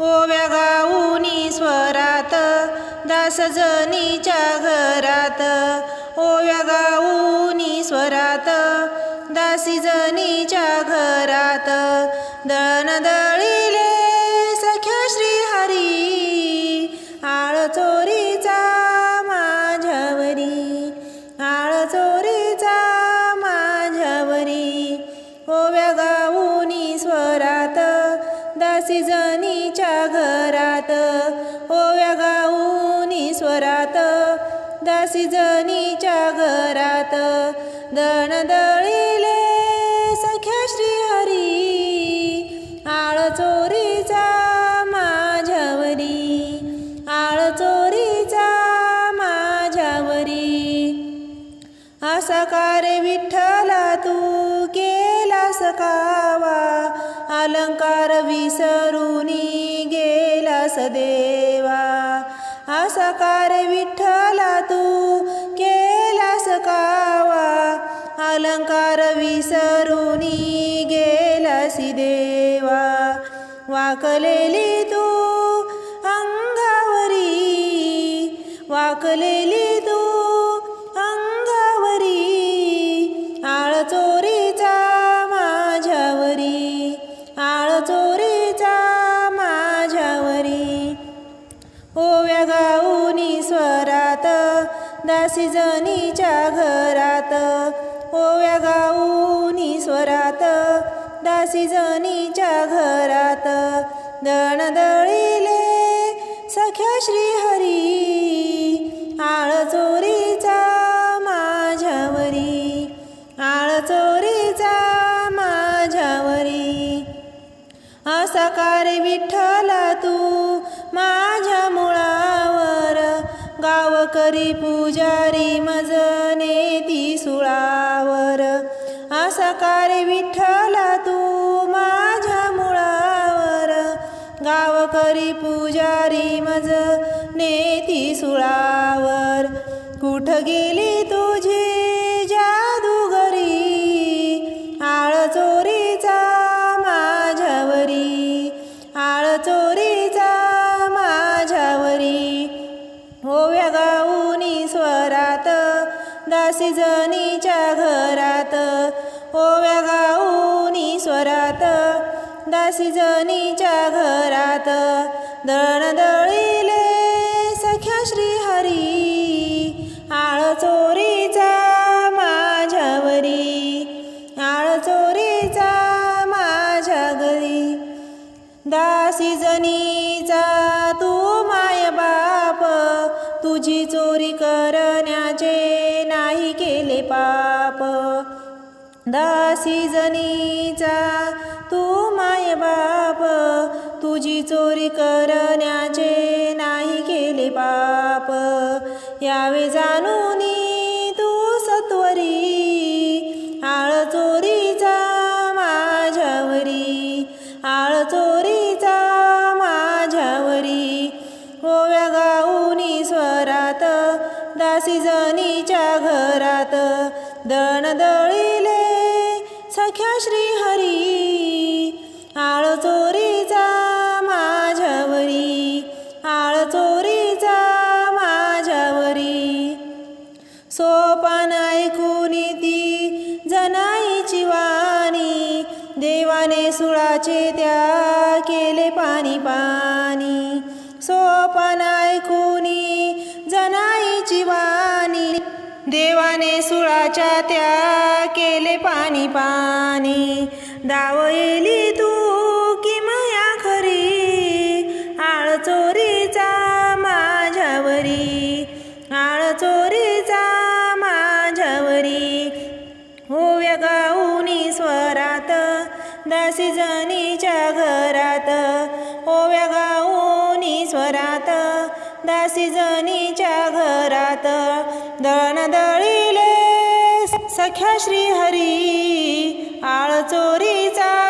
ओव्या गाऊनी स्वरात दासजनीच्या घरात. ओव्या गाऊनी स्वरात दासीजनीच्या घरात. दळण असा विठ्ठला तू केला सकावा अलंकार विसरूनी गेला देवा असा विठ्ठला तू केला सकावा अलंकार विसरूनी गेला सिदेवा. वाकलेली तू अंगावरी वाकलेली तू दासी जनीच्या घरात ओव्या गाऊनी स्वरात दासी जनीच्या घरात दण सख्या श्रीहरी आळ चोरीचा माझ्यावरी आळ चोरीचा माझ्यावरी. असा कार्य विठ्ठला तू माझ्या मुळा गावकरी पुजारी मजने ती सुळावर. असा कार्य विठ्ठला तू माझ्या मुळावर. गावकरी पुजारी मज नेती सुळावर. कुठं गेली तुझी दासी जनीचा तू माय बाप तुझी चोरी करण्याचे नाही केले पाप. यावे जाणून तू सत्वरी आळ चोरीचा माझ्यावरी आळ चोरीचा माझ्यावरी. ओव्या गाऊनी स्वरात दासी जनीच्या घरात दणदळी देवाने सुळाचे त्या केले पाणी पाणी. सोपान ऐकून जनाईची वाणी. देवाने सुळाच्या त्या केले पाणी पाणी. दावयली तू पातळ दळण दळीले सख्या श्रीहरी आळ चोरीचा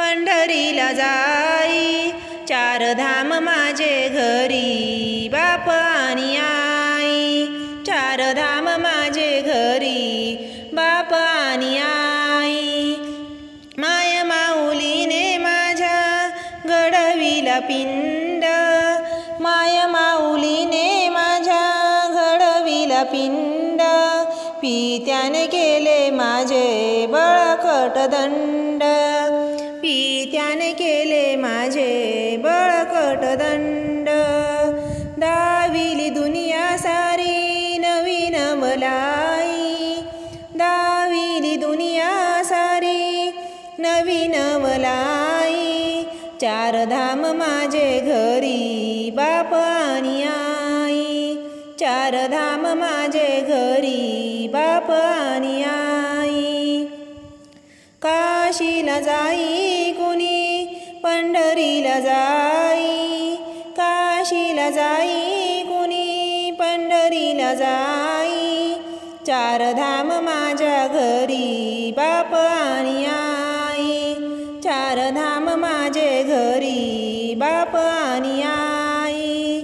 पंढरीला जाई. चार धाम माझे घरी बाप आणि आई. चार धाम माझे घरी बाप आणि आई. माय माऊलीने माझ्या घडविला पिंड. माय माऊलीने माझ्या घडविला पिंड. पित्याने केले माझे बळकट दंड. पित्याने केले माझे बळकट दंड. दाविली दुनिया सारी नवीन मलाई दाविली दुनिया सारी नवीन मलाई चार धाम माझे घरी बाप आणि आई. चार धाम माझे घरी बाप आणि आई. काशीला जाई कुणी पंढरीला जाई. काशीला जाई कुणी पंढरीला जाई. चार धाम माझ्या घरी बाप आणि आई. चार धाम माझे घरी बाप आणि आई.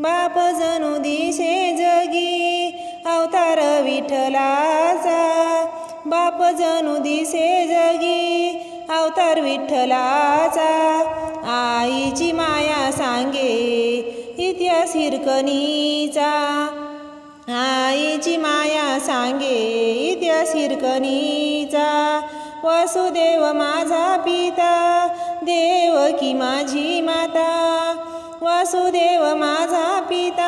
बाप जणू दिसे जगी अवतार विठलाचा बाप जणू दिसे जगी अवतार विठ्ठलाचा आईची माया सांगे इतिहास हिरकणीचा. आईची माया सांगे इतिहास हिरकणीचा. वसुदेव माझा पिता देव की माझी माता. वासुदेव माझा पिता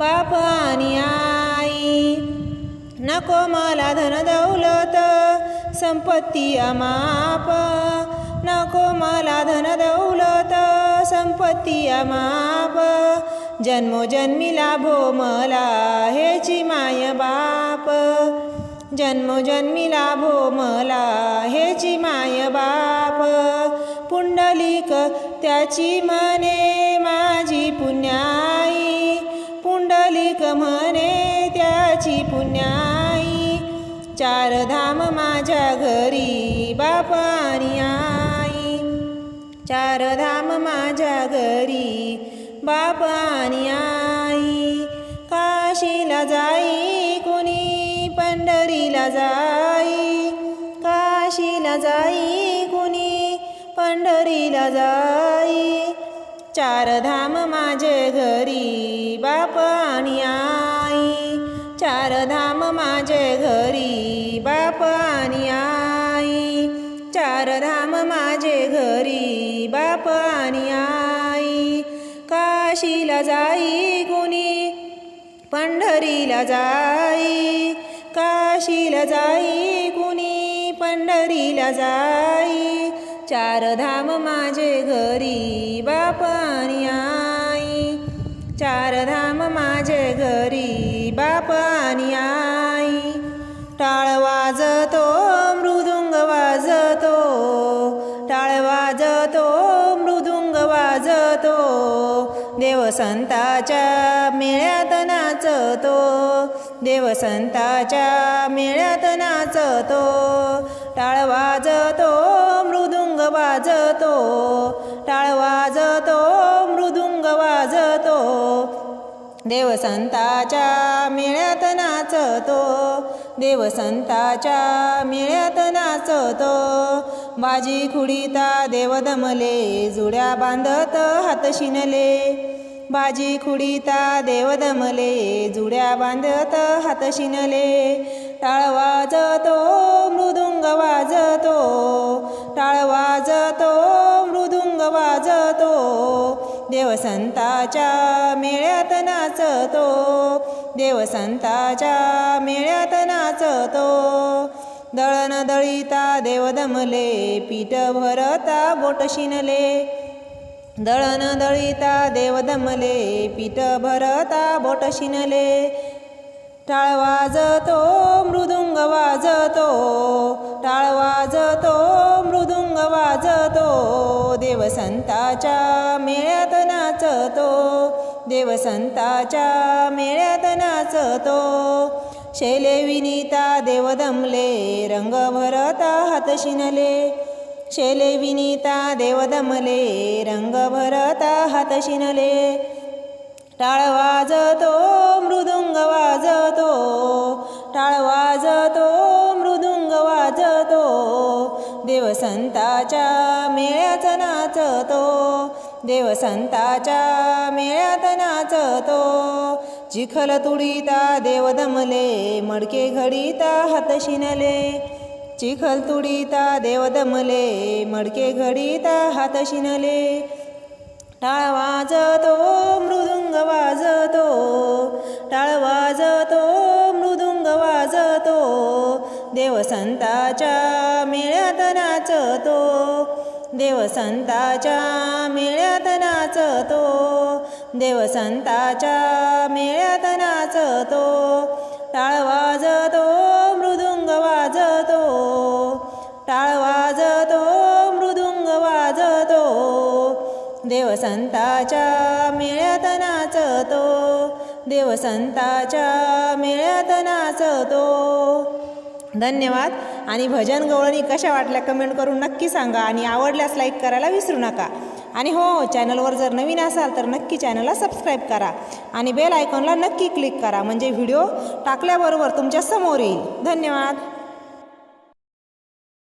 बाप आणि आई. नको मला धन दौलत संपत्ती अमाप. नको मला धन दौलत संपत्ती अमाप. जन्मोजन्मी लाभो मला हेची माय बाप. जन्मोजन्मी लाभो मला हेची माय बाप. पुंडलिक त्याची म्हणे माझी पुण्या पुंडलिक म्हणे त्याची पुण्याई. चार धाम माझ्या घरी बाप आणि आई. चार धाम माझ्या घरी बाप आणि आई. काशीला जाई कुणी पंढरीला जाई. काशीला जाई कुणी पंढरीला जाई. चार धाम माझे घरी बाप आणि आई. चार धाम माझे घरी बाप आणि आई. चार धाम माझे घरी बाप आणि आई. काशीला जाई कुणी पंढरीला जाई. काशीला जाई कुणी पंढरीला जाई. चार धाम माझे घरी बाप आणि आई. चार धाम माझे घरी बाप आणि आई. टाळ वाजतो मृदुंग वाजतो. टाळ वाजतो मृदुंग वाजतो. देवसंताच्या मेळ्यात नाचतो. देवसंताच्या मेळ्यात नाचतो. टाळ वाजतो वाजतो टाळ वाजतो मृदुंग वाजतो. देवसंताच्या मेळ्यात नाचतो देवसंताच्या मेळ्यात नाचतो. बाजी खुडीता देव दमले जुड्या बांधत हात शिनले. बाजी खुडीता देव दमले जुड्या बांधत हात शिनले. टाळ वाजतो मृदुंग वाजतो टाळ वाजतो मृदुंग वाजतो देवसंताच्या मेळ्यात नाचतो देवसंताच्या मेळ्यात नाचतो. दळण दळीता देव दमले पीठ भरता बोट शिनले. दळण दळीता देव दमले पीठ भरता बोट शिनले. टाळ वाजतो मृदुंग वाजतो टाळ वाजतो मृदुंग वाजतो. देवसंताच्या मेळ्यात नाचतो. देवसंताच्या मेळ्यात नाचतो. शैले विनीता देव दमले रंग भरता हात शिनले. शैले विनीता देव दमले रंग भरता हात शिनले. टाळ वाजतो मृदुंग वाजतो. टाळ वाज देवसंताच्या मेळ्यात नाचतो देवसंताच्या मेळ्यात नाचतो चिखल तुडीता देव दमले मडके घडीता हात शिनले. चिखल तुडीता देव दमले मडके घडीता हात शिनले. टाळ वाजतो मृदुंग वाजतो. टाळ वाजतो देवसंताच्या मेळ्यात नाचतो देवसंताच्या मेळ्यात नाचतो देवसंताच्या मेळ्यात नाचतो टाळ वाजतो मृदुंग वाजतो. टाळ वाजतो मृदुंग वाजतो. देवसंताच्या मेळ्यात नाचतो देवसंताच्या मेळ्यात नाचतो धन्यवाद. आणि भजन गवळणी कशा वाटल्या कमेंट करून नक्की सांगा आणि आवडल्यास लाईक करायला विसरू नका. आणि हो, हो चॅनलवर जर नवीन असाल तर नक्की चॅनलला सबस्क्राईब करा आणि बेल आयकॉनला नक्की क्लिक करा. म्हणजे व्हिडिओ टाकल्याबरोबर तुमच्यासमोर येईल. धन्यवाद.